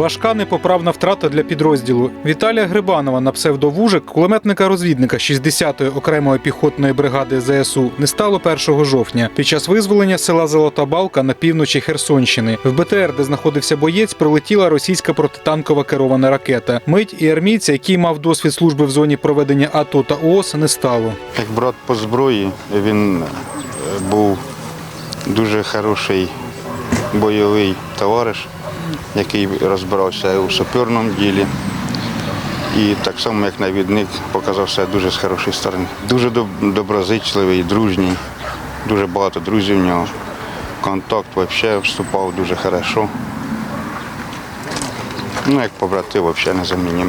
Важка непоправна втрата для підрозділу. Віталія Грибанова на псевдовужик, кулеметника-розвідника 60-ї окремої піхотної бригади ЗСУ, не стало 1 жовтня під час визволення села Золота Балка на півночі Херсонщини. В БТР, де знаходився боєць, прилетіла російська протитанкова керована ракета. Мить і армійця, який мав досвід служби в зоні проведення АТО та ООС, не стало. Як брат по зброї, він е, був дуже хороший бойовий товариш, який розбирався у саперному ділі. І так само, як навідник, показав себе дуже з хорошої сторони. Дуже доброзичливий, дружній, дуже багато друзів в нього. Контакт взагалі вступав дуже хорошо. Ну, як побратим, взагалі незамінний.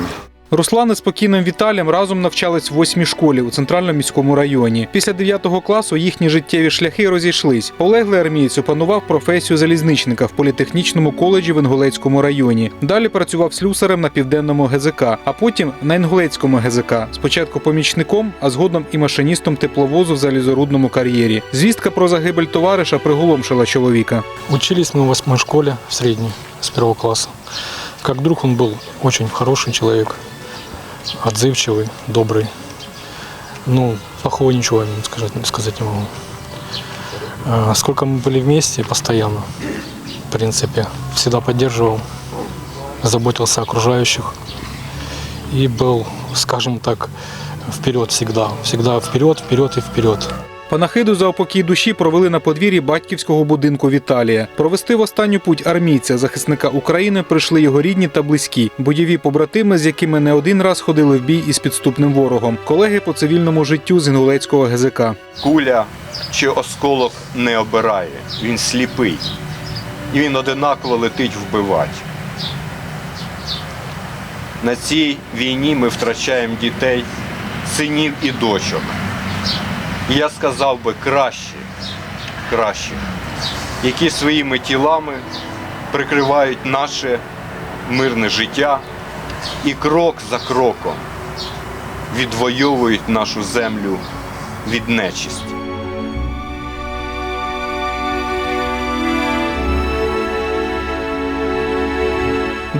Руслан із спокійним Віталієм разом навчались в восьмій школі у центральному міському районі. Після 9 класу їхні життєві шляхи розійшлись. Полеглий армієць опанував професію залізничника в політехнічному коледжі в Інгулецькому районі. Далі працював слюсарем на південному ГЗК, а потім на Інгулецькому ГЗК. Спочатку помічником, а згодом і машиністом тепловозу в залізорудному кар'єрі. Звістка про загибель товариша приголомшила чоловіка. Учились мы в восьмой школе, в средней, с первого класса. Как друг он был очень хороший человек, отзывчивый, добрый. Ну, плохого ничего сказать, сказать не могу. А, Сколько мы были вместе, постоянно, в принципе, всегда поддерживал, заботился о окружающих и был, скажем так, вперед всегда. Всегда вперед, вперед и вперед. Панахиду за упокій душі провели на подвір'ї батьківського будинку Віталія. Провести в останню путь армійця, захисника України, прийшли його рідні та близькі, бойові побратими, з якими не один раз ходили в бій із підступним ворогом, колеги по цивільному життю з Інгулецького ГЗК. куля чи осколок не обирає, він сліпий. І він одинаково летить вбивати. На цій війні ми втрачаємо дітей, синів і дочок. І я сказав би краще, краще, які своїми тілами прикривають наше мирне життя і крок за кроком відвоюють нашу землю від нечисті.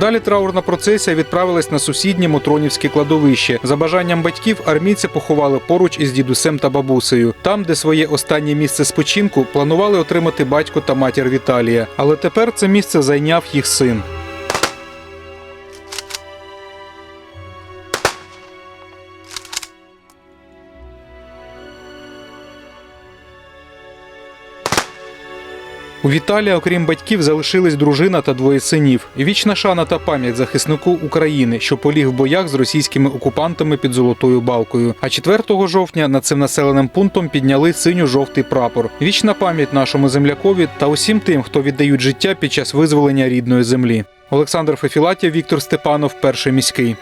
Далі траурна процесія відправилась на сусіднє Мотронівське кладовище. За бажанням батьків армійця поховали поруч із дідусем та бабусею. Там, де своє останнє місце спочинку, планували отримати батько та матір Віталія. Але тепер це місце зайняв їх син. У Віталія, окрім батьків, залишились дружина та двоє синів. Вічна шана та пам'ять захиснику України, що поліг в боях з російськими окупантами під Золотою Балкою. А 4 жовтня над цим населеним пунктом підняли синьо-жовтий прапор. Вічна пам'ять нашому землякові та усім тим, хто віддають життя під час визволення рідної землі. Олександр Фефілатів, Віктор Степанов, перший міський.